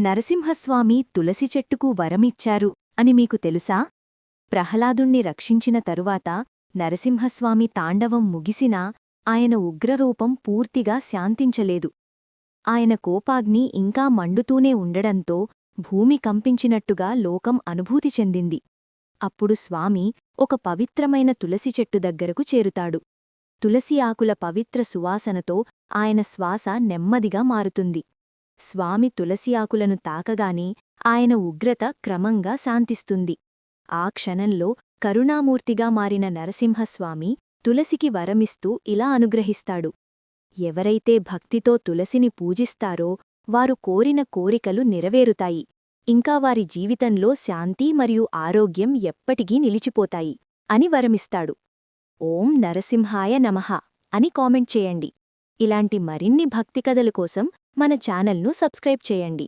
నరసింహస్వామి తులసి చెట్టుకు వరమిచ్చారు అని మీకు తెలుసా? ప్రహ్లాదుణ్ణి రక్షించిన తరువాత నరసింహస్వామి తాండవం ముగిసినా ఆయన ఉగ్రరూపం పూర్తిగా శాంతించలేదు. ఆయన కోపాగ్ని ఇంకా మండుతూనే ఉండడంతో భూమి కంపించినట్టుగా లోకం అనుభూతి చెందింది. అప్పుడు స్వామి ఒక పవిత్రమైన తులసి చెట్టు దగ్గరకు చేరుతాడు. తులసి ఆకుల పవిత్ర సువాసనతో ఆయన శ్వాస నెమ్మదిగా మారుతుంది. స్వామి తులసి ఆకులను తాకగానే ఆయన ఉగ్రత క్రమంగా శాంతిస్తుంది. ఆ క్షణంలో కరుణామూర్తిగా మారిన నరసింహస్వామి తులసికి వరమిస్తూ ఇలా అనుగ్రహిస్తాడు. ఎవరైతే భక్తితో తులసిని పూజిస్తారో వారు కోరిన కోరికలు నెరవేరుతాయి. ఇంకా వారి జీవితంలో శాంతి మరియు ఆరోగ్యం ఎప్పటికీ నిలిచిపోతాయి అని వరమిస్తాడు. ఓం నరసింహాయ నమః అని కామెంట్ చేయండి. ఇలాంటి మరిన్ని భక్తి కథల కోసం మన ఛానల్ను సబ్స్క్రైబ్ చేయండి.